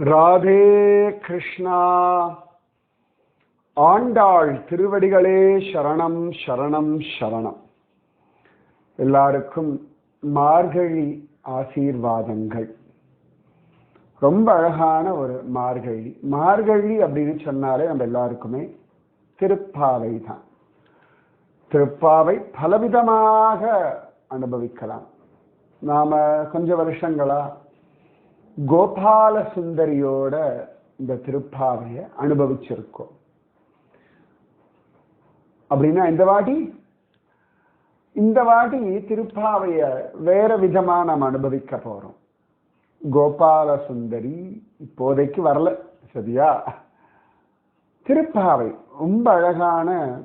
ராதே கிருஷ்ணா. ஆண்டாள் திருவடிகளே சரணம் சரணம் சரணம். எல்லாருக்கும் மார்கழி ஆசீர்வாதங்கள். ரொம்ப அழகான ஒரு மார்கழி. மார்கழி அப்படின்னு சொன்னாலே நம்ம எல்லாருக்குமே திருப்பாவை தான். திருப்பாவை பலவிதமாக அனுபவிக்கலாம். நாம கொஞ்ச வருஷங்களா கோபால சுந்தரியோட இந்த திருப்பாவையை அனுபவிச்சிருக்கோம். அப்படின்னா இந்த வாட்டி? இந்த வாட்டி திருப்பாவைய வேற விதமா நாம் அனுபவிக்க போறோம். கோபால சுந்தரி இப்போதைக்கு வரல சரியா? திருப்பாவை ரொம்ப அழகான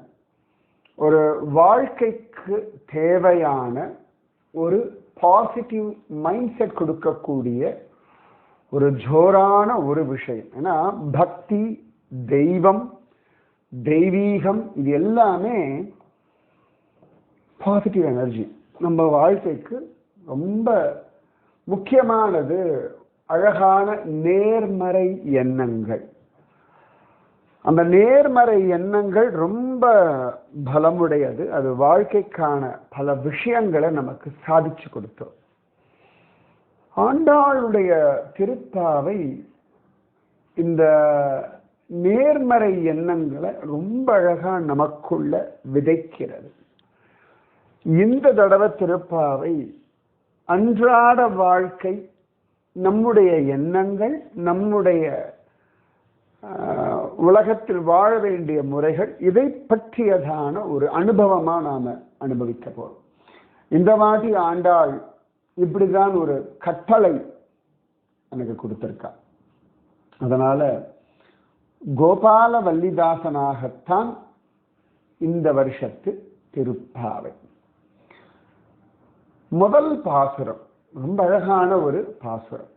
ஒரு வாழ்க்கைக்கு தேவையான ஒரு பாசிட்டிவ் மைண்ட் செட் கொடுக்கக்கூடிய ஒரு ஜோரான ஒரு விஷயம். ஏன்னா பக்தி தெய்வம் தெய்வீகம் இது எல்லாமே பாசிட்டிவ் எனர்ஜி நம்ம வாழ்க்கைக்கு ரொம்ப முக்கியமானது அழகான நேர்மறை எண்ணங்கள். அந்த நேர்மறை எண்ணங்கள் ரொம்ப பலமுடையது. அது வாழ்க்கைக்கான பல விஷயங்களை நமக்கு சாதிச்சு கொடுத்தோம். ஆண்டாளுடைய திருப்பாவை இந்த நேர்மறை எண்ணங்களை ரொம்ப அழகா நமக்குள்ள விதைக்கிறது. இந்த தடவை திருப்பாவை அன்றாட வாழ்க்கை நம்முடைய எண்ணங்கள் நம்முடைய உலகத்தில் வாழ வேண்டிய முறைகள் இதை பற்றியதான ஒரு அனுபவமா நாம அனுபவிக்க போறோம். இந்த மாதிரி ஆண்டாள் இப்படிதான் ஒரு கட்டளை எனக்கு கொடுத்திருக்கா. அதனால கோபால வல்லிதாசனாகத்தான் இந்த வருஷத்து திருப்பாவை. முதல் பாசுரம் ரொம்ப அழகான ஒரு பாசுரம்.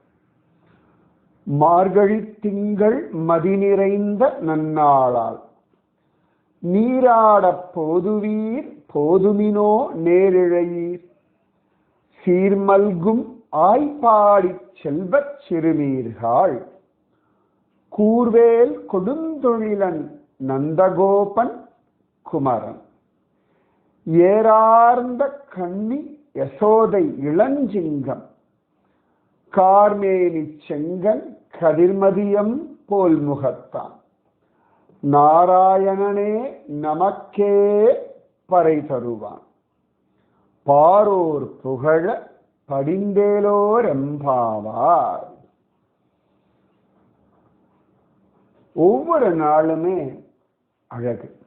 மார்கழி திங்கள் மதி நிறைந்த நன்னாளால் நீராடப் போதுவீர் போதுமினோ நேரிழையீர். சீர்மல்கும் ஆய்பாடி செல்வச் சிறுமீர்கள் கூர்வேல் கொடுந்தொழிலன் நந்தகோபன் குமரன். ஏறார்ந்த கண்ணி யசோதை இளஞ்சிங்கம். கார்மேனி செங்கன் கதிர்மதியம் போல் முகத்தான் நாராயணனே நமக்கே பறை தருவான். பாரோர் புகழ படிந்தேலோர் எம்பாவார். ஒவ்வொரு நாளுமே அழகு.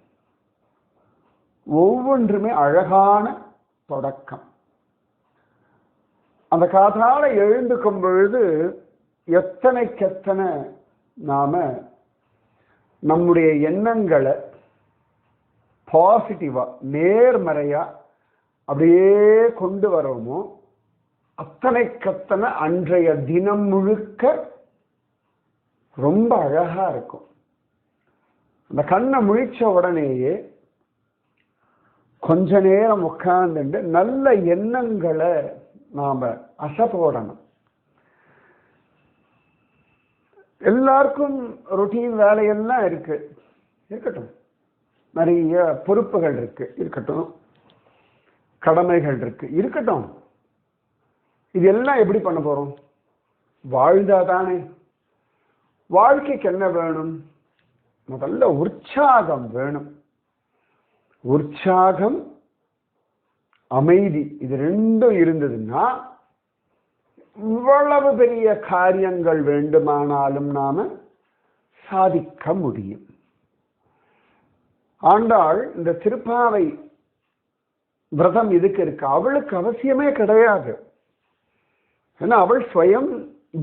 ஒவ்வொன்றுமே அழகான தொடக்கம். அந்த காதால எழுந்துக்கும் பொழுது எத்தனைக்கெத்தனை நாம நம்முடைய எண்ணங்களை பாசிட்டிவா நேர்மறையா அப்படியே கொண்டு வரோமோ அத்தனைக்கத்தனை அன்றைய தினம் முழுக்க ரொம்ப அழகா இருக்கும். அந்த கண்ணை முழிச்ச உடனேயே கொஞ்ச நேரம் உட்கார்ந்துட்டு நல்ல எண்ணங்களை நாம அசை போடணும். எல்லாருக்கும் ரொட்டீன் வேலையெல்லாம் இருக்கு. இருக்கட்டும். நிறைய பொறுப்புகள் இருக்கு. இருக்கட்டும். கடமைகள் இருக்கு. இருக்கட்டும். இது எல்லாம் எப்படி பண்ண போறோம்? வாழ்ந்தா தானே வாழ்க்கைக்கு என்ன வேணும்? முதல்ல உற்சாகம் வேணும். உற்சாகம் அமைதி. இது ரெண்டும் இருந்ததுன்னா இவ்வளவு பெரிய காரியங்கள் வேண்டுமானாலும் நாம சாதிக்க முடியும். ஆண்டாள் இந்த திருப்பாவை விரதம் இதுக்கு இருக்கு. அவளுக்கு அவசியமே கிடையாது. ஏன்னா அவள் ஸ்வயம்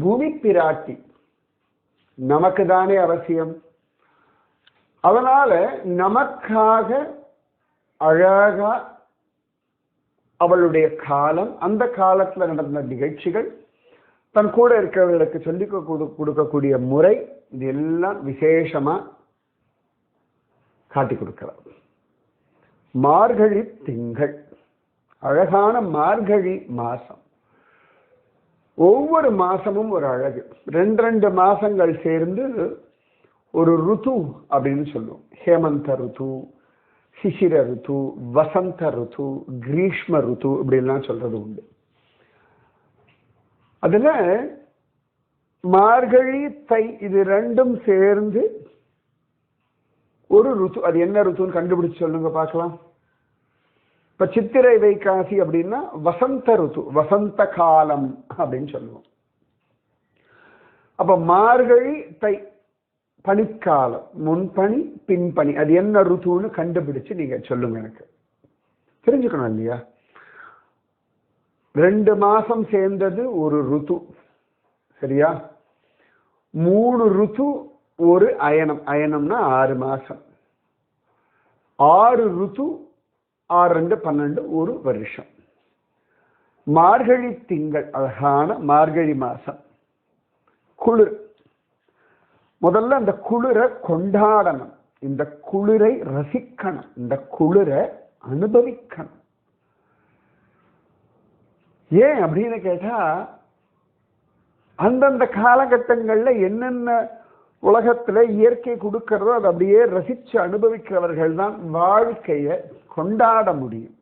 பூமி பிராட்டி. நமக்கு தானே அவசியம்? அதனால நமக்காக அழகா அவளுடைய காலம் அந்த காலத்தில் நடந்த நிகழ்ச்சிகள் தன் கூட இருக்கிறவர்களுக்கு சொல்லி கொடுக்கக்கூடிய முறை இது எல்லாம் விசேஷமாக காட்டி கொடுக்கிறார் மார்கழி திங்கள். அழகான மார்கழி மாசம். ஒவ்வொரு மாசமும் ஒரு அழகு. ரெண்டு ரெண்டு மாசங்கள் சேர்ந்து ஒரு ருத்து அப்படின்னு சொல்லுவோம். ஹேமந்த ருத்து சிசிர ருத்து வசந்த ருத்து கிரீஷ்ம ருத்து இப்படிலாம் சொல்றது உண்டு. அதுல மார்கழி தை இது ரெண்டும் சேர்ந்து ஒரு ருத்து அது என்ன ருத்துன்னு கண்டுபிடிச்சு சொல்லுங்க பார்க்கலாம். இப்ப சித்திரை வைகாசி அப்படின்னா வசந்த ருத்து வசந்த காலம் அப்படின்னு சொல்லுவோம். அப்ப மார்கழி தை பனிக்காலம் முன்பனி பின்பனி அது என்ன ருத்துன்னு கண்டுபிடிச்சு நீங்க சொல்லுங்க எனக்கு. தெரிஞ்சுக்கணும் இல்லையா? ரெண்டு மாசம் சேர்ந்தது ஒரு ருத்து சரியா? மூணு ருத்து ஒரு அயனம். அயனம்னா ஆறு மாசம். ஆறு ருத்து ஆறு ரெண்டு பன்னெண்டு ஒரு வருஷம். மார்கழி திங்கள் அழகான மார்கழி மாசம். குளிர். முதல்ல அந்த குளிரை கொண்டாடணும். இந்த குளிரை ரசிக்கணும். இந்த குளிரை அனுபவிக்கணும். ஏன் அப்படின்னு கேட்டா அந்தந்த காலகட்டங்கள்ல என்னென்ன உலகத்துல இயற்கை கொடுக்கிறதோ அதை அப்படியே ரசிச்சு அனுபவிக்கிறவர்கள் தான் வாழ்க்கையை கொண்டாட முடியும்.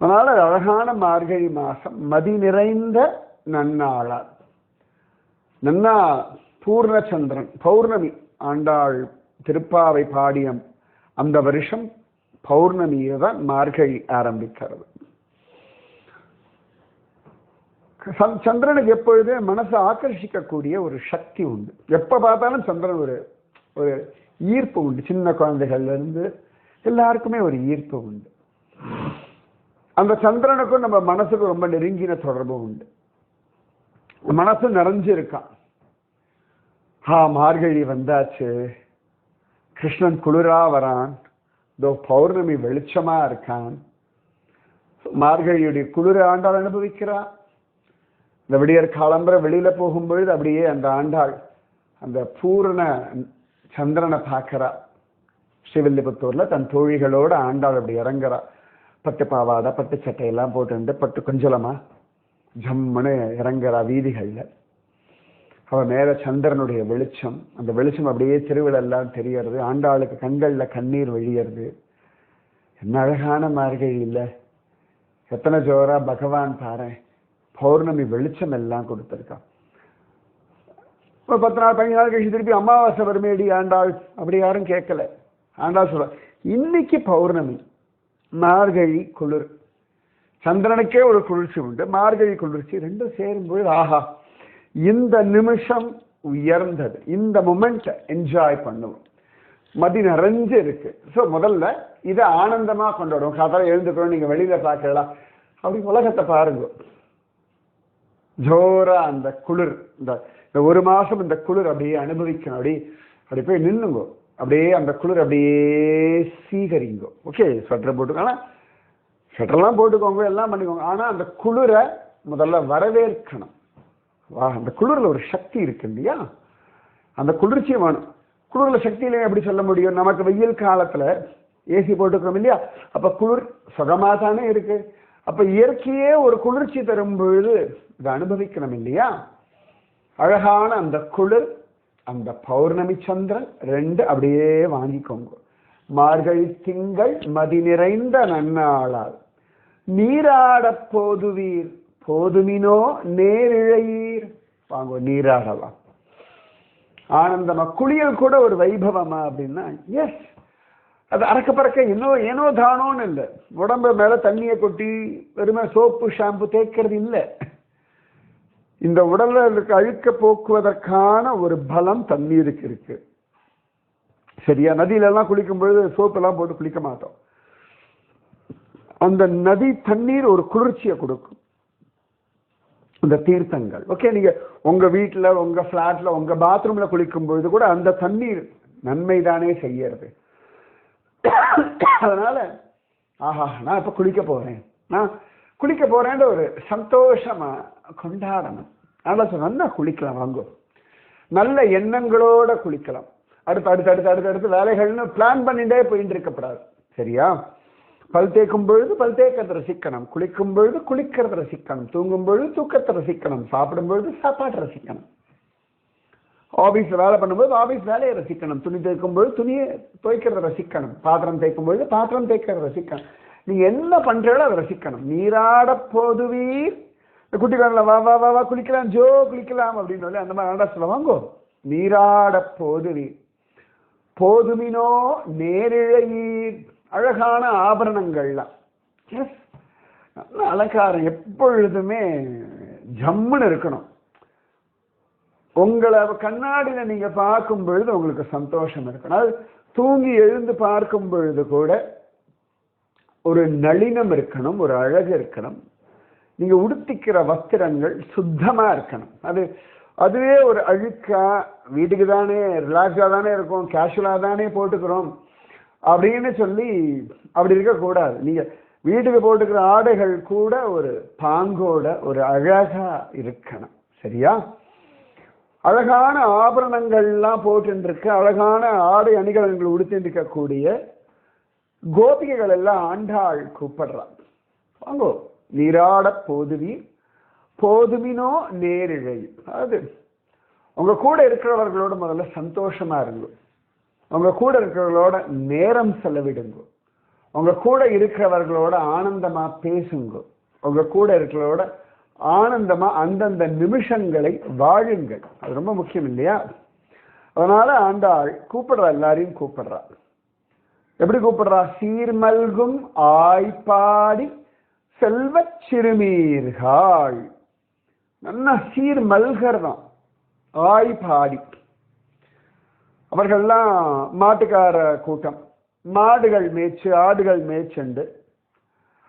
அதனால் அழகான மார்கழி மாதம் மதி நிறைந்த நன்னாளார் நன்னா பூர்ணச்சந்திரன் பௌர்ணமி ஆண்டாள் திருப்பாவை பாடியம் அந்த வருஷம் பௌர்ணமியை தான் மார்கழி ஆரம்பிக்கிறது. சந்திரனுக்கு எப்பொழுது மனசை ஆக்கர்ஷிக்கக்கூடிய ஒரு சக்தி உண்டு. எப்போ பார்த்தாலும் சந்திரன் ஒரு ஒரு ஈர்ப்பு உண்டு. சின்ன குழந்தைகள்ல இருந்து எல்லாருக்குமே ஒரு ஈர்ப்பு உண்டு. அந்த சந்திரனுக்கும் நம்ம மனசுக்கு ரொம்ப நெருங்கின தொடர்பு உண்டு. மனசு நிறைஞ்சு இருக்கான். ஆ மார்கழி வந்தாச்சு. கிருஷ்ணன் குளிரா வரான். இதோ பௌர்ணமி வெளிச்சமா இருக்கான். மார்கழியுடைய குளிர ஆண்டால் அனுபவிக்கிறான். இந்த விடியற் காலம்புற வெளியில போகும்பொழுது அப்படியே அந்த ஆண்டாள் அந்த பூரண சந்திரனை பார்க்கறா. ஸ்ரீவில்லிபுத்தூர்ல தன் தோழிகளோட ஆண்டாள் அப்படி இறங்குறா. பட்டு பாவாடை பட்டு சட்டையெல்லாம் போட்டு பட்டு கொஞ்சலமா ஜம்முன்னு இறங்குறா வீதிகளில். அவ மேல சந்திரனுடைய வெளிச்சம். அந்த வெளிச்சம் அப்படியே திருவிழெல்லாம் தெரியறது. ஆண்டாளுக்கு கண்களில் கண்ணீர் வழியறது. என்ன அழகான மார்கழி இல்லை. எத்தனை ஜோரா பகவான் பாரு பௌர்ணமி வெளிச்சம் எல்லாம் கொடுத்துருக்கான் இப்போ பத்து நாள் பதினஞ்சு நாள் கழிச்சு திருப்பி அமாவாசை வருமேடி ஆண்டாள்? அப்படி யாரும் கேட்கல. ஆண்டாள் சொல்ல இன்னைக்கு பௌர்ணமி மார்கழி குளிர். சந்திரனுக்கே ஒரு குளிர்ச்சி உண்டு மார்கழி குளிர்ச்சி ரெண்டும் சேரும்போது ஆஹா இந்த நிமிஷம் உயர்ந்தது. இந்த மூமெண்ட்டை என்ஜாய் பண்ணுவோம். மதி நிறைஞ்சு இருக்கு. ஸோ முதல்ல இதை ஆனந்தமாக கொண்டாடுவோம். காத்தால எழுந்துக்கிறோம் நீங்கள் வெளியில் பார்க்கலாம். அப்படி உலகத்தை பாருங்க. ஜோரா அந்த குளிர் இந்த இந்த ஒரு மாசம் இந்த குளிர் அப்படியே அனுபவிக்கணும். அப்படி அப்படி போய் நின்னுங்கோ அப்படியே அந்த குளிர் அப்படியே சீகரிங்கோ. ஓகே ஸ்வெட்டர் ஆனால் ஸ்வெட்டர்லாம் போட்டுக்கோங்க எல்லாம் பண்ணிக்கோங்க. ஆனால் அந்த குளிரை முதல்ல வரவேற்கணும். வா அந்த குளிரில் ஒரு சக்தி இருக்கு இல்லையா? அந்த குளிர்ச்சியும் வேணும். குளிரில் சக்தியிலையும் எப்படி சொல்ல முடியும்? நமக்கு வெயில் காலத்தில் ஏசி போட்டுக்கிறோம் இல்லையா? அப்போ குளிர் சுகமாக தானே இருக்குது அப்ப இயற்கையே ஒரு குளிர்ச்சி தரும் பொழுது இதை அனுபவிக்கணும் இல்லையா? அழகான அந்த குளிர் அந்த பௌர்ணமி சந்திரன் ரெண்டு அப்படியே வாங்கிக்கோங்க. மார்கழி திங்கள் மதி நிறைந்த நன்னாளால். நீராடப் போதுவீர் போதுமினோ நேரிழையீர். வாங்க நீராடலாம். ஆனந்தமா குளியல் கூட ஒரு வைபவமா அப்படின்னா எஸ் அது அறக்க பறக்க இன்னோ ஏனோ தானோன்னு இல்லை. உடம்பு மேலே தண்ணியை கொட்டி வெறுமை சோப்பு ஷாம்பு தேய்க்கிறது இல்லை. இந்த உடல்ல இருக்க அழுக்க போக்குவதற்கான ஒரு பலம் தண்ணீருக்கு இருக்கு. சரியா? நதியிலெல்லாம் குளிக்கும் பொழுது சோப்பெல்லாம் போட்டு குளிக்க மாட்டோம். அந்த நதி தண்ணீர் ஒரு குளிர்ச்சியை கொடுக்கும். இந்த தீர்த்தங்கள். ஓகே நீங்க உங்க வீட்டில் உங்க ஃப்ளாட்டில் உங்க பாத்ரூம்ல குளிக்கும் பொழுது கூட அந்த தண்ணீர் நன்மை தானே செய்யறது. அதனால ஆஹா நான் இப்ப குளிக்க போறேன். நான் குளிக்க போறேன்ற ஒரு சந்தோஷமா கொண்டாடணும். நல்லா சொன்னா குளிக்கலாம் வாங்கும் நல்ல எண்ணங்களோட குளிக்கலாம். அடுத்து அடுத்து அடுத்து அடுத்து அடுத்து வேலைகள்னு பிளான் பண்ணிட்டே போயிட்டு இருக்கப்படாது சரியா? பல் தேய்க்கும் பொழுது பல் தேய்க்கிறத ரசிக்கணும் குளிக்கும் பொழுது குளிக்கிறத ரசிக்கணும் தூங்கும் பொழுது தூக்கத்தை ரசிக்கணும் சாப்பிடும் பொழுது சாப்பாடு ரசிக்கணும் ஆஃபீஸில் வேலை பண்ணும்போது ஆஃபீஸ் வேலையை ரசிக்கணும். துணி துவைக்கும்போது துணியை துவைக்கிறத ரசிக்கணும். பாத்திரம் தேய்க்கும்பொழுது பாத்திரம் தேய்க்கிறத ரசிக்கணும். நீங்கள் என்ன பண்றீங்களோ அதை ரசிக்கணும். நீராட போதுவீர். இந்த குட்டி வா வா வா வா குளிக்கலாம் ஜோ குளிக்கலாம் அப்படின்னு சொல்லி அந்த மாதிரி ஆண்டா சொல்லுவாங்கோ நீராட போதுவீர். போதுமினோ நேரிழையீர். அழகான ஆபரணங்கள்லாம் எஸ் நல்ல அலங்காரம். எப்பொழுதுமே ஜம்முன்னு இருக்கணும். உங்களை கண்ணாடியில நீங்க பார்க்கும் பொழுது உங்களுக்கு சந்தோஷம் இருக்கணும் அது தூங்கி எழுந்து பார்க்கும் பொழுது கூட ஒரு நளினம் இருக்கணும் ஒரு அழகு இருக்கணும். நீங்க உடுத்திக்கிற வஸ்திரங்கள் சுத்தமா இருக்கணும். அது அதுவே ஒரு அழுக்கா வீட்டுக்கு தானே ரிலாக்ஸாக தானே இருக்கும் கேஷுவலாக தானே போட்டுக்கிறோம் அப்படின்னு சொல்லி அப்படி இருக்கக்கூடாது. நீங்கள் வீட்டுக்கு போட்டுக்கிற ஆடைகள் கூட ஒரு பாங்கோட ஒரு அழகாக இருக்கணும். சரியா? அழகான ஆபரணங்கள்லாம் போட்டுருக்கு அழகான ஆடை அணிகலன்கள் உடுத்திருக்கக்கூடிய கோபிகைகள் எல்லாம் ஆண்டாள் கூப்பிடுறான் வாங்கோ நீராட போதுமி போதுமினோ நேரிழை. அது உங்க கூட இருக்கிறவர்களோட முதல்ல சந்தோஷமா இருங்க. உங்க கூட இருக்கிறவர்களோட நேரம் செலவிடுங்க. உங்க கூட இருக்கிறவர்களோட ஆனந்தமா பேசுங்க. உங்க கூட இருக்கிறவரோட ஆனந்தமா அந்தந்த நிமிஷங்களை வாழுங்கள். அது ரொம்ப முக்கியம் இல்லையா? அதனால ஆண்டாள் கூப்பிடுறா எல்லாரையும் கூப்பிடுறா. எப்படி கூப்பிடுறா? சீர்மல்கும் ஆய்ப்பாடி செல்வச் சிறுமீர்கள் நல்லா சீர் தான் ஆய் பாடி. அவர்கள்லாம் மாட்டுக்கார கூட்டம். மாடுகள் மேய்ச்சு ஆடுகள் மேய்ச்சண்டு.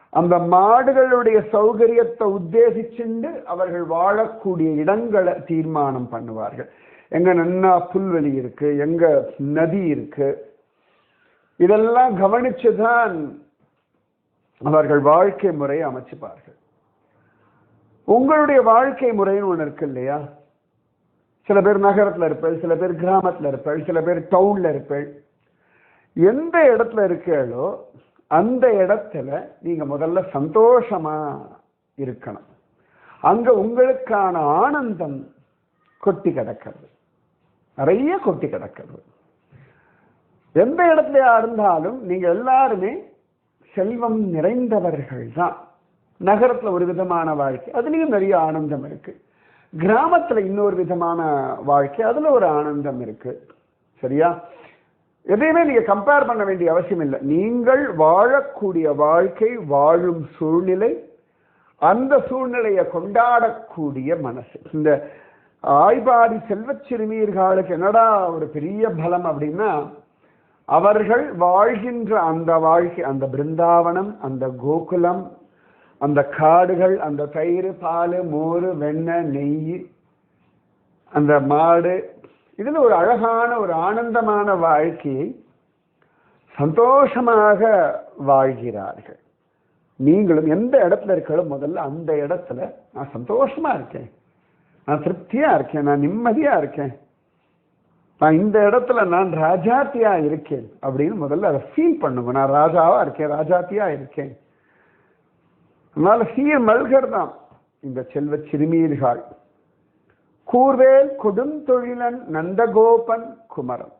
அந்த மாடுகளுடைய சௌகரியத்தை உத்தேசிச்சுண்டு அவர்கள் வாழக்கூடிய இடங்களை தீர்மானம் பண்ணுவார்கள். எங்க நன்னா புல்வெளி இருக்கு எங்க நதி இருக்கு. இதெல்லாம் கவனிச்சுதான் அவர்கள் வாழ்க்கை முறையை அமைச்சுப்பார்கள். உங்களுடைய வாழ்க்கை முறைன்னு ஒன்று இருக்கு இல்லையா? சில பேர் நகரத்துல இருப்பேள் சில பேர் கிராமத்துல இருப்பேள் சில பேர் டவுனில் இருப்பேள். எந்த இடத்துல இருக்கீங்களோ அந்த இடத்துல நீங்க முதல்ல சந்தோஷமா இருக்கணும். அங்க உங்களுக்கான ஆனந்தம் கொட்டி கிடக்கிறது. நிறைய கொட்டி கிடக்கிறது. எந்த இடத்துலயா இருந்தாலும் நீங்க எல்லாருமே செல்வம் நிறைந்தவர்கள் தான். நகரத்துல ஒரு விதமான வாழ்க்கை அதுலயும் நிறைய ஆனந்தம் இருக்கு. கிராமத்துல இன்னொரு விதமான வாழ்க்கை அதுல ஒரு ஆனந்தம் இருக்கு. சரியா? எதையுமே நீங்க கம்பேர் பண்ண வேண்டிய அவசியம் இல்லை. நீங்கள் வாழக்கூடிய வாழ்க்கை வாழும் சூழ்நிலை அந்த சூழ்நிலையை கொண்டாடக்கூடிய மனசு. இந்த ஆய்பாடி செல்வச் சிறுமியர்களுக்கு என்னடா ஒரு பெரிய பலம் அப்படின்னா அவர்கள் வாழ்கின்ற அந்த வாழ்க்கை அந்த பிருந்தாவனம் அந்த கோகுலம் அந்த காடுகள் அந்த தயிர் பால் மோர் வெண்ணெய் நெய் அந்த மாடு இதில் ஒரு அழகான ஒரு ஆனந்தமான வாழ்க்கையை சந்தோஷமாக வாழ்கிறார்கள். நீங்களும் எந்த இடத்துல இருக்கிறோ முதல்ல அந்த இடத்துல நான் சந்தோஷமா இருக்கேன். நான் திருப்தியா இருக்கேன். நான் நிம்மதியா இருக்கேன். நான் இந்த இடத்துல நான் ராஜாத்தியா இருக்கேன் அப்படின்னு முதல்ல அதை ஃபீல் பண்ணுங்க. நான் ராஜாவா இருக்கேன் ராஜாத்தியா இருக்கேன். அதனால சீர் மல்கர் தான் இந்த செல்வ சிறுமியர்கள் கூர்வேல் கொடுந்தொழிலன் நந்தகோபன் குமரன்.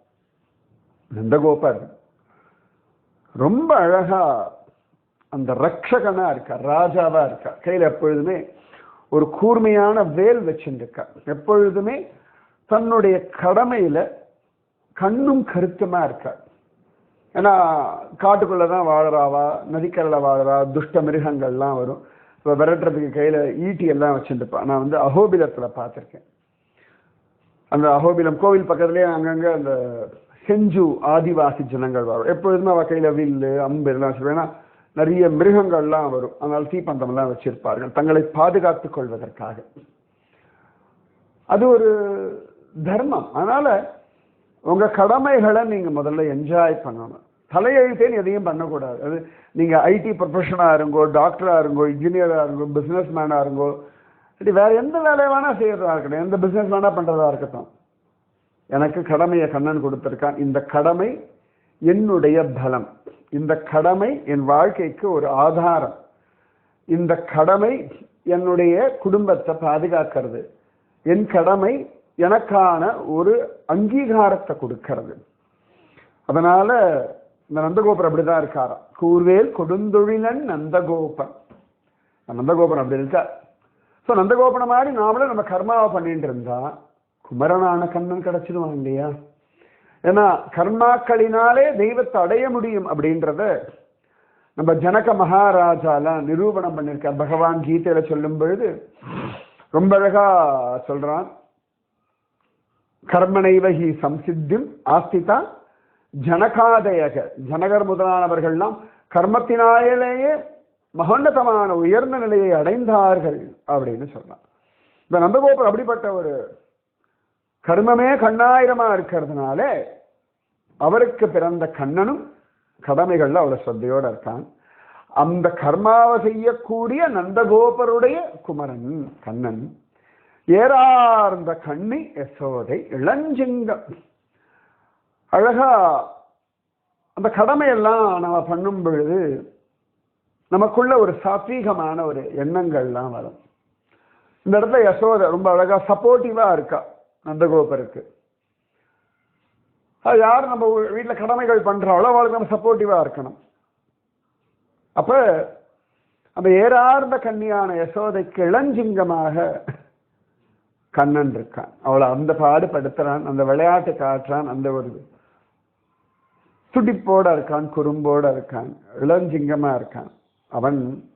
நந்தகோபர் ரொம்ப அழகா அந்த ரக்ஷகனா இருக்கார் ராஜாவா இருக்கார் கையில் எப்பொழுதுமே ஒரு கூர்மையான வேல் வச்சுருக்கார் எப்பொழுதுமே தன்னுடைய கடமையில கண்ணும் கருத்துமா இருக்கார் ஏன்னா காட்டுக்குள்ள தான் வாழறாவா நதிக்கரையில் வாழறா துஷ்ட மிருகங்கள்லாம் வரும். இப்போ விரட்டுறதுக்கு கையில ஈட்டி எல்லாம் வச்சுருப்பா நான் வந்து அகோபிலத்தில் பார்த்துருக்கேன். அந்த அகோபிலம் கோவில் பக்கத்துலேயே அங்கங்க அந்த செஞ்சு ஆதிவாசி ஜனங்கள் வரும். எப்பொழுதுமே அவள் கையில வில்லு அம்பு எல்லாம் சொல்லுவேன்னா நிறைய மிருகங்கள்லாம் வரும். அதனால் தீப்பந்தம்லாம் வச்சிருப்பார்கள். தங்களை பாதுகாத்துக் கொள்வதற்காக. அது ஒரு தர்மம். அதனால உங்க கடமைகளை நீங்க முதல்ல என்ஜாய் பண்ணணும். தலையெழுத்தேன்னு எதையும் பண்ணக்கூடாது. அது நீங்க ஐடி ப்ரொஃபஷனாக இருங்கோ டாக்டராக இருங்கோ இன்ஜினியராக இருங்கோ பிஸ்னஸ் மேனாக இருங்கோ சரி வேறு எந்த வேலையை வேணால் செய்கிறதா இருக்கட்டும் எந்த பிஸ்னஸ் வேணால் பண்ணுறதா இருக்கட்டும். எனக்கு கடமையை கண்ணன் கொடுத்துருக்கான். இந்த கடமை என்னுடைய பலம். இந்த கடமை என் வாழ்க்கைக்கு ஒரு ஆதாரம். இந்த கடமை என்னுடைய குடும்பத்தை பாதுகாக்கிறது. என் கடமை எனக்கான ஒரு அங்கீகாரத்தை கொடுக்கிறது. அதனால இந்த நந்தகோபர் அப்படிதான் இருக்காராம். கூர்வேல் கொடுந்தொழிலன் நந்தகோபன் நந்தகோபன் அப்படி இருக்கா ஸோ நந்தகோபன மாதிரி நாமளும் நம்ம கர்மாவை பண்ணிட்டு இருந்தா குமரனான கண்ணன் கிடைச்சிடுவான் இல்லையா? ஏன்னா கர்மாக்களினாலே தெய்வத்தை அடைய முடியும் அப்படின்றத நம்ம ஜனக மகாராஜாலாம் நிரூபணம் பண்ணியிருக்கார் பகவான் கீதையில சொல்லும் பொழுது ரொம்ப அழகா சொல்றான். கர்மனைவகி சம்சித்தியும் ஆஸ்திதா ஜனகாதயக. ஜனகர் முதலானவர்கள்லாம் கர்மத்தினாலேயே மகோன்னதமான உயர்ந்த நிலையை அடைந்தார்கள் அப்படின்னு சொன்னான். இந்த நந்தகோபர் அப்படிப்பட்ட ஒரு கர்மமே கண்ணாயிரமா இருக்கிறதுனால அவருக்கு பிறந்த கண்ணனும் கடமைகள்ல அவ்வளவு ஸ்ரத்தையோட இருக்கான். அந்த கர்மாவை செய்யக்கூடிய நந்தகோபருடைய குமரன் கண்ணன் ஏறார்ந்த கண்ணி யசோதை இளஞ்சிங்கம். அழகா அந்த கடமையெல்லாம் நம்ம பண்ணும் பொழுது நமக்குள்ள ஒரு சாத்வீகமான ஒரு எண்ணங்கள்லாம் வரும். இந்த இடத்துல யசோதை ரொம்ப அழகா சப்போர்ட்டிவா இருக்கா நந்தகோபருக்கு. அது யார் நம்ம வீட்டில் கடமைகள் பண்றாளோ அவளுக்கு நம்ம சப்போர்ட்டிவா இருக்கணும். அப்ப அந்த ஏறார்ந்த கன்னியான யசோதைக்கு இளஞ்சிங்கமாக கண்ணன் இருக்கான். அவளை அந்த பாடுபடுத்துறான் அந்த விளையாட்டு காட்டுறான் அந்த ஒரு துடிப்போட இருக்கான் குறும்போட இருக்கான் இளஞ்சிங்கமா இருக்கான். அவன்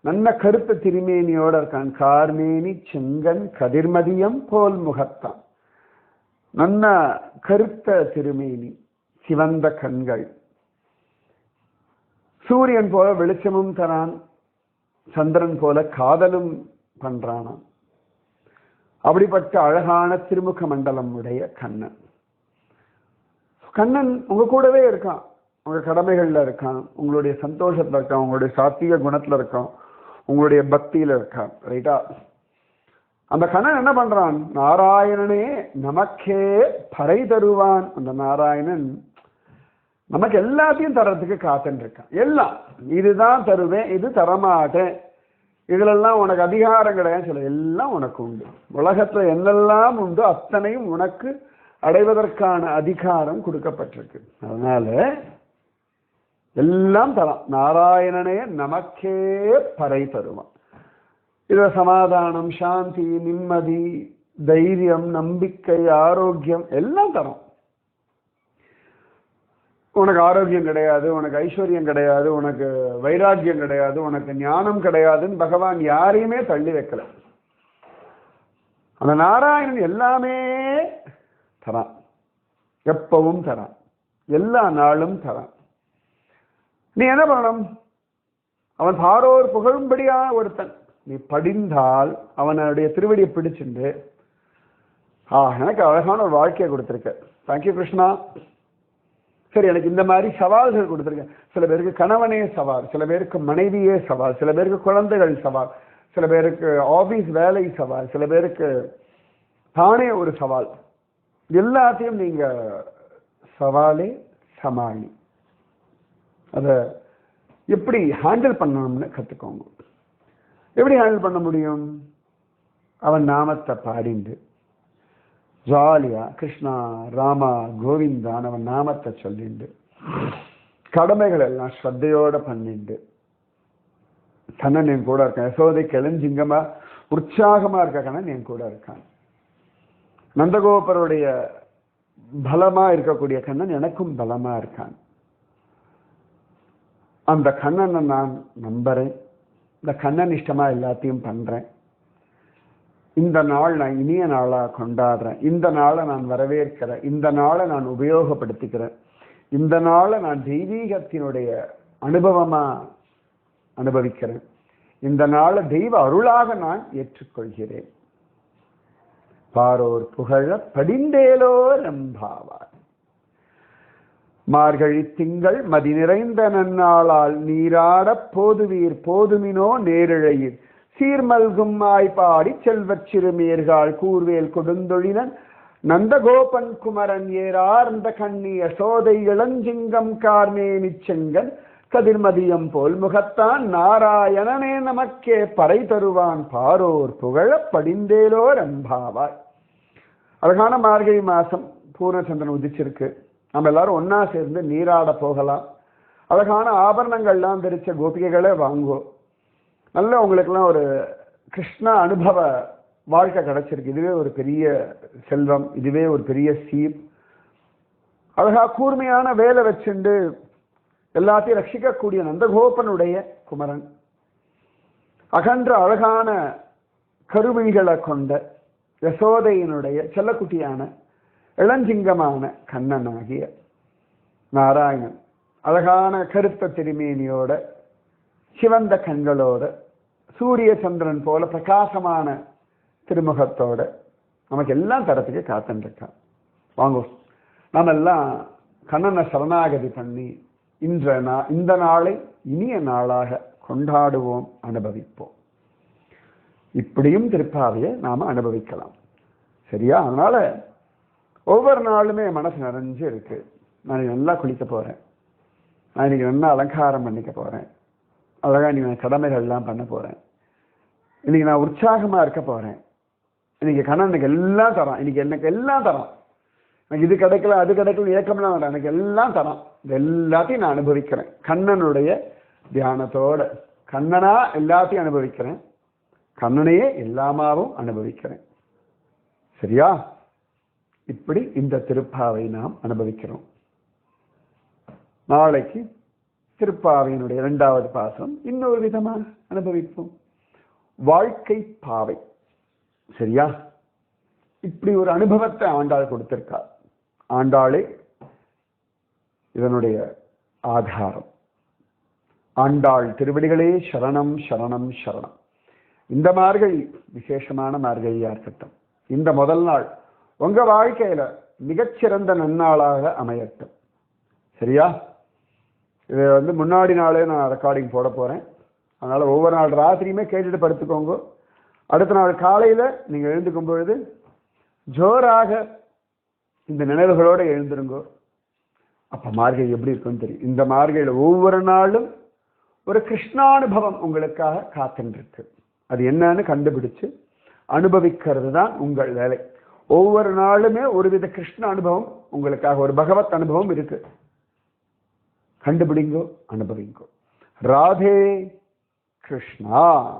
நல்ல கருத்த திருமேனியோட இருக்கான். கார்மேனி செங்கன் கதிர்மதியம் போல் முகத்தான். நல்ல கருத்த திருமேனி சிவந்த கண்கள். சூரியன் போல வெளிச்சமும் தரான். சந்திரன் போல காதலும் பண்றானாம். அப்படிப்பட்ட அழகான திருமுக மண்டலம் உடைய கண்ணன். கண்ணன் உங்க கூடவே இருக்கான். உங்க கடமைகளில் இருக்கான் உங்களுடைய சந்தோஷத்தில் இருக்கான் உங்களுடைய சாத்திக குணத்தில் இருக்கான் உங்களுடைய பக்தியில் இருக்கான் ரைட்டா அந்த கண்ணன் என்ன பண்றான்? நாராயணனே நமக்கே பறை தருவான். அந்த நாராயணன் நமக்கு எல்லாத்தையும் தர்றதுக்கு காத்துன்னு இருக்கான் எல்லாம். இதுதான் தருவேன் இது தரமாட்டேன். இதுலெல்லாம் உனக்கு அதிகாரம் கிடையாது சொல்ல. எல்லாம் உனக்கு உண்டு. உலகத்துல என்னெல்லாம் உண்டோ அத்தனையும் உனக்கு அடைவதற்கான அதிகாரம் கொடுக்கப்பட்டிருக்கு. அதனால எல்லாம் தரான். நாராயணனே நமக்கே பறை தருவான். இதுல சமாதானம் சாந்தி நிம்மதி தைரியம் நம்பிக்கை ஆரோக்கியம் எல்லாம் தரும் உனக்கு ஆரோக்கியம் கிடையாது உனக்கு ஐஸ்வர்யம் கிடையாது உனக்கு வைராக்கியம் கிடையாது உனக்கு ஞானம் கிடையாதுன்னு பகவான் யாரையுமே தள்ளி வைக்கல. அந்த நாராயணன் எல்லாமே தரான். எப்பவும் தரான். எல்லா நாளும் தரான். நீ என்ன பண்ணணும்? அவன் பாரோர் புகழும்படியா ஒருத்தன். நீ படிந்தால் அவனுடைய திருவடியை பிடிச்சிண்டு. ஆ எனக்கு அழகான ஒரு வாழ்க்கையை கொடுத்துருக்க. தேங்க்யூ கிருஷ்ணா சரி எனக்கு இந்த மாதிரி சவால்கள் கொடுத்துருக்கேன் சில பேருக்கு கணவனே சவால் சில பேருக்கு மனைவியே சவால் சில பேருக்கு குழந்தைகள் சவால் சில பேருக்கு ஆஃபீஸ் வேலை சவால் சில பேருக்கு தானே ஒரு சவால். எல்லாத்தையும் நீங்கள் சவாலே சமாளி. அதை எப்படி ஹேண்டில் பண்ணணும்னு கற்றுக்கோங்க எப்படி ஹேண்டில் பண்ண முடியும்? அவன் நாமத்தை பாடிண்டு. ஜாலியா கிருஷ்ணா ராமா கோவிந்தான் அவன் நாமத்தை சொல்லிண்டு. கடமைகள் எல்லாம் ஸ்ரத்தையோட பண்ணிண்டு. கண்ணன் என் கூட இருக்கான். யசோதை கிளஞ்சிங்கமா உற்சாகமா இருக்க கண்ணன் என் கூட இருக்கான். நந்தகோபருடைய பலமா இருக்கக்கூடிய கண்ணன் எனக்கும் பலமா இருக்கான். அந்த கண்ணனை நான் நம்புறேன். இந்த கண்ணன் இஷ்டமாக எல்லாத்தையும் பண்ணுறேன் இந்த நாள் நான் இனிய நாளாக கொண்டாடுறேன். இந்த நாளை நான் வரவேற்கிறேன். இந்த நாளை நான் உபயோகப்படுத்திக்கிறேன். இந்த நாளை நான் தெய்வீகத்தினுடைய அனுபவமாக அனுபவிக்கிறேன். இந்த நாளை தெய்வ அருளாக நான் ஏற்றுக்கொள்கிறேன். பாரோர் புகழ படிந்தேலோ ரம்பாவார் மார்கழி திங்கள் மதி நிறைந்த நன்னாளால் நீராடப் போதுவீர் போதுமினோ நேரிழையீர் சீர்மல்கும் மாய்பாடி செல்வச் சிறுமியர்கள் கூர்வேல் கொடுந்தொழினன் நந்தகோபன் குமரன் ஏறார்ந்த கண்ணி யசோதை இளஞ்சிங்கம் கார்மேனி செங்கன் கதிர்மதியம் போல் முகத்தான் நாராயணனே நமக்கே பறை தருவான் பாரோர் புகழ படிந்தேலோர் அம்பாவாய். அழகான மார்கழி மாசம் பூர்ணச்சந்திரன் உதிச்சிருக்கு. நம்ம எல்லாரும் ஒன்றா சேர்ந்து நீராட போகலாம். அழகான ஆபரணங்கள்லாம் தரிச்ச கோபிகைகளே வாங்குவோம். நல்ல உங்களுக்கெல்லாம் ஒரு கிருஷ்ண அனுபவ வாழ்க்கை கிடைச்சிருக்கு. இதுவே ஒரு பெரிய செல்வம் இதுவே ஒரு பெரிய சீர் அழகா கூர்மையான வேலை வச்சுண்டு எல்லாத்தையும் ரட்சிக்கக்கூடிய நந்தகோபனுடைய குமரன். அகன்ற அழகான கருவிகளை கொண்ட யசோதையினுடைய செல்லக்குட்டியான இளஞ்சிங்கமான கண்ணனாகிய நாராயணன். அழகான கருத்த திருமேனியோட சிவந்த கண்களோட சூரிய சந்திரன் போல பிரகாசமான திருமுகத்தோட நமக்கு எல்லாம் தரத்துக்கு காத்துருக்கான் வாங்கோ. நாமெல்லாம் கண்ணனை சரணாகதி பண்ணி இன்ற நா இந்த நாளை இனிய நாளாக கொண்டாடுவோம் அனுபவிப்போம். இப்படியும் திருப்பாவையை நாம அனுபவிக்கலாம். சரியா? அதனால ஒவ்வொரு நாளுமே என் மனசு நிறைஞ்சு இருக்கு. நான் நல்லா குளிக்க போறேன். நான் இன்னைக்கு நல்லா அலங்காரம் பண்ணிக்க போறேன். அழகா நீ நான் கடமைகள்லாம் பண்ண போறேன். இன்னைக்கு நான் உற்சாகமா இருக்க போறேன். இன்னைக்கு கண்ணன் எனக்கு எல்லாம் தரான். இன்னைக்கு எனக்கு எல்லாம் தரான். எனக்கு இது கிடைக்கல அது கிடைக்கல ஏக்கம்லாம் வேண்டாம். எனக்கு எல்லாம் தரான். இது எல்லாத்தையும் நான் அனுபவிக்கிறேன். கண்ணனுடைய தியானத்தோட. கண்ணனா எல்லாத்தையும் அனுபவிக்கிறேன். கண்ணனையே எல்லாமாவும் அனுபவிக்கிறேன். சரியா? இப்படி இந்த திருப்பாவை நாம் அனுபவிக்கிறோம். நாளைக்கு திருப்பாவையினுடைய இரண்டாவது பாசம் இன்னொரு விதமாக அனுபவிப்போம். வாழ்க்கை பாவை. சரியா? இப்படி ஒரு அனுபவத்தை ஆண்டாள் கொடுத்திருக்கார் ஆண்டாளே இதனுடைய ஆதாரம். ஆண்டாள் திருவடிகளே சரணம் சரணம் சரணம். இந்த மார்கழி விசேஷமான மார்கழியா இருக்கட்டும். இந்த முதல் நாள் உங்க வாழ்க்கையில மிகச்சிறந்த நன்னாளாக அமையட்டும். சரியா? இது வந்து முன்னாடி நாளே நான் ரெக்கார்டிங் போட போறேன். அதனால ஒவ்வொரு நாள் ராத்திரியுமே கேட்டுட்டு படுத்துக்கோங்க. அடுத்த நாள் காலையில நீங்க எழுந்துக்கும் பொழுது ஜோராக இந்த நினைவுகளோட எழுந்துருங்கோ. அப்ப மார்கை எப்படி இருக்குன்னு தெரியும். இந்த மார்கையில் ஒவ்வொரு நாளும் ஒரு கிருஷ்ணானுபவம் உங்களுக்காக காத்துருக்கு அது என்னன்னு கண்டுபிடிச்சு அனுபவிக்கிறது தான் உங்கள் வேலை. ஒவ்வொரு நாளுமே ஒருவித கிருஷ்ண அனுபவம் உங்களுக்காக ஒரு பகவத் அனுபவம் இருக்கு. கண்டுபிடிங்கோ அனுபவிங்கோ. ராதே கிருஷ்ணா.